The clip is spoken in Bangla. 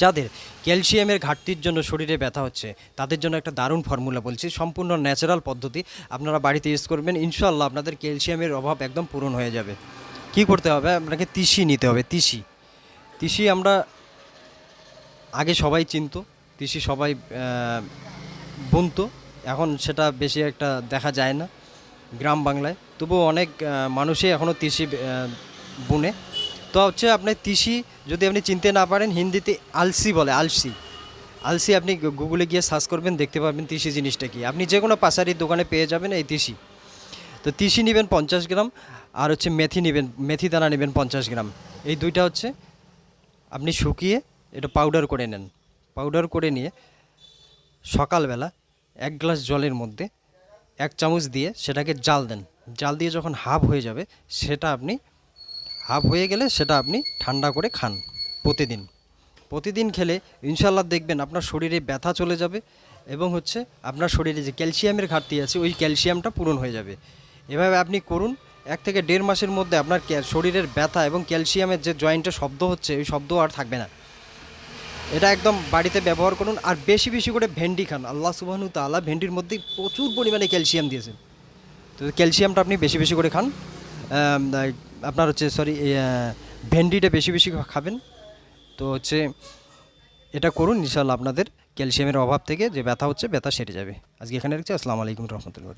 যাদের ক্যালসিয়ামের ঘাটতির জন্য শরীরে ব্যথা হচ্ছে, তাদের জন্য একটা দারুণ ফর্মুলা বলছি। সম্পূর্ণ ন্যাচারাল পদ্ধতি। আপনারা বাড়িতে ইউজ করবেন ইনশাল্লাহ আপনাদের ক্যালসিয়ামের অভাব একদম পূরণ হয়ে যাবে। কি করতে হবে? আপনাকে তিসি নিতে হবে, তিসি। তিসি আমরা আগে সবাই চিনত, তিসি সবাই বুনত। এখন সেটা বেশি একটা দেখা যায় না গ্রাম বাংলায়। তবুও অনেক মানুষই এখনও তিসি বুনে। তো হচ্ছে আপনার তিসি যদি আপনি চিনতে না পারেন, হিন্দিতে আলসি বলে, আলসি। আলসি আপনি গুগলে গিয়ে সার্চ করবেন, দেখতে পাবেন তিসি জিনিসটা কি। আপনি যে কোনো পাশারির দোকানে পেয়ে যাবেন এই তিসি। তো তিসি নেবেন পঞ্চাশ গ্রাম, আর হচ্ছে মেথি নেবেন, মেথি দানা নেবেন পঞ্চাশ গ্রাম। এই দুইটা হচ্ছে, আপনি শুকিয়ে এটা পাউডার করে নেন। পাউডার করে নিয়ে সকালবেলা এক গ্লাস জলের মধ্যে এক চামচ দিয়ে সেটাকে জাল দেন। জাল দিয়ে যখন হাফ হয়ে যাবে, সেটা আপনি হাফ হয়ে গেলে সেটা আপনি ঠান্ডা করে খান প্রতিদিন। প্রতিদিন খেলে ইনশাল্লাহ দেখবেন আপনার শরীরে ব্যথা চলে যাবে এবং হচ্ছে আপনার শরীরে যে ক্যালসিয়ামের ঘাটতি আছে, ওই ক্যালসিয়ামটা পূরণ হয়ে যাবে। এভাবে আপনি করুন, এক থেকে দেড় মাসের মধ্যে আপনার শরীরের ব্যথা এবং ক্যালসিয়ামের যে জয়েন্টে শব্দ হচ্ছে, ওই শব্দ আর থাকবে না। এটা একদম বাড়িতে ব্যবহার করুন, আর বেশি বেশি করে ভেন্ডি খান। আল্লাহ সুবাহনু তাআলা ভেন্ডির মধ্যে প্রচুর পরিমাণে ক্যালসিয়াম দিয়েছেন। তো ক্যালসিয়ামটা আপনি বেশি বেশি করে খান। আপনার হচ্ছে সরি ভেন্ডিটা বেশি বেশি খাবেন। তো হচ্ছে, এটা করুন ইনশাল্লাহ আপনাদের ক্যালসিয়ামের অভাব থেকে যে ব্যথা হচ্ছে, ব্যথা সেরে যাবে। আজকে এখানে রাখছি, আসসালামু আলাইকুম রহমতুল্লাহ।